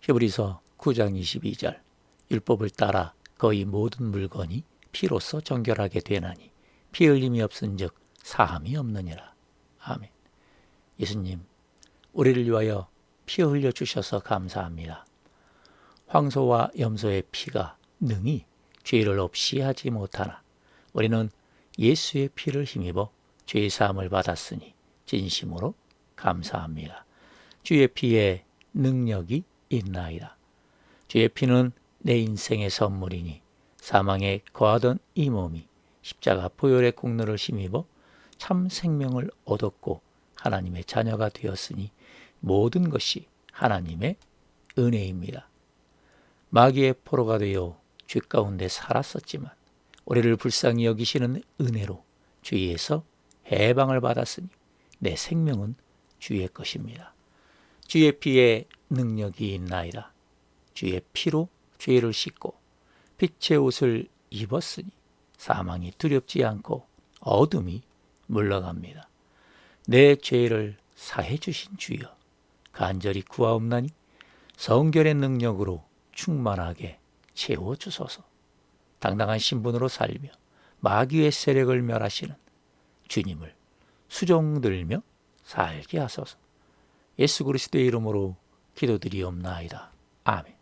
히브리서 9장 22절 율법을 따라 거의 모든 물건이 피로써 정결하게 되나니 피 흘림이 없은즉 사함이 없느니라. 아멘. 예수님, 우리를 위하여 피 흘려 주셔서 감사합니다. 황소와 염소의 피가 능히 죄를 없이 하지 못하나 우리는 예수의 피를 힘입어 죄의 사함을 받았으니 진심으로 감사합니다. 주의 피에 능력이 있나이다. 주의 피는 내 인생의 선물이니 사망에 거하던 이 몸이 십자가 보혈의 공로를 힘입어 참 생명을 얻었고 하나님의 자녀가 되었으니 모든 것이 하나님의 은혜입니다. 마귀의 포로가 되어 죄 가운데 살았었지만 우리를 불쌍히 여기시는 은혜로 주위에서 해방을 받았으니 내 생명은 주의 것입니다. 주의 피에 능력이 있나이다. 주의 피로 죄를 씻고 빛의 옷을 입었으니 사망이 두렵지 않고 어둠이 물러갑니다. 내 죄를 사해 주신 주여 간절히 구하옵나니 성결의 능력으로 충만하게 채워 주소서. 당당한 신분으로 살며 마귀의 세력을 멸하시는 주님을 수종들며 살게 하소서. 예수 그리스도의 이름으로 기도드리옵나이다. 아멘.